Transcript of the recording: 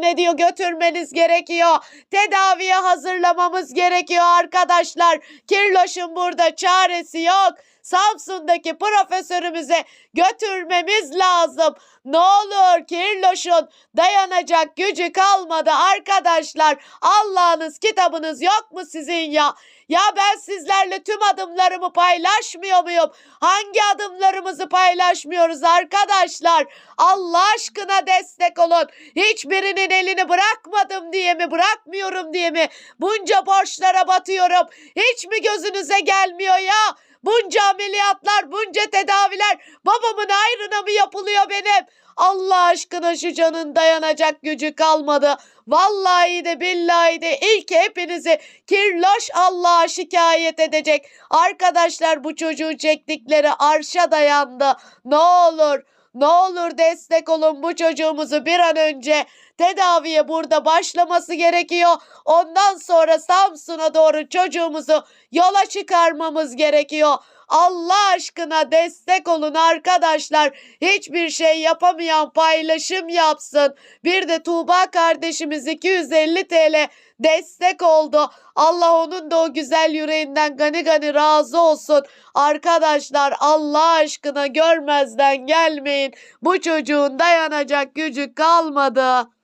ne diyor götürmeniz gerekiyor. Tedaviye hazırlamamız gerekiyor arkadaşlar. Kirloş'un burada çaresi yok. Samsun'daki profesörümüze götürmemiz lazım. Ne olur Kirloş'un dayanacak gücü kalmadı arkadaşlar. Allah'ınız kitabınız yok mu sizin ya? Ya ben sizlerle tüm adımlarımı paylaşmıyor muyum? Hangi adımlarımızı paylaşmıyoruz arkadaşlar? Allah aşkına destek olun. Hiçbirinin elini bırakmadım diye mi, bırakmıyorum diye mi? Bunca borçlara batıyorum. Hiç mi gözünüze gelmiyor ya? Bunca ameliyatlar, bunca tedaviler babamın ayrına mı yapılıyor benim? Allah aşkına şu canın dayanacak gücü kalmadı. Vallahi de billahi de ilk hepinizi kirloş Allah'a şikayet edecek. Arkadaşlar bu çocuğun çektikleri arşa dayandı. Ne olur ne olur destek olun bu çocuğumuzu bir an önce tedaviye burada başlaması gerekiyor. Ondan sonra Samsun'a doğru çocuğumuzu yola çıkarmamız gerekiyor. Allah aşkına destek olun arkadaşlar. Hiçbir şey yapamayan paylaşım yapsın. Bir de Tuğba kardeşimiz 250 TL destek oldu. Allah onun da o güzel yüreğinden gani gani razı olsun. Arkadaşlar Allah aşkına görmezden gelmeyin. Bu çocuğun dayanacak gücü kalmadı.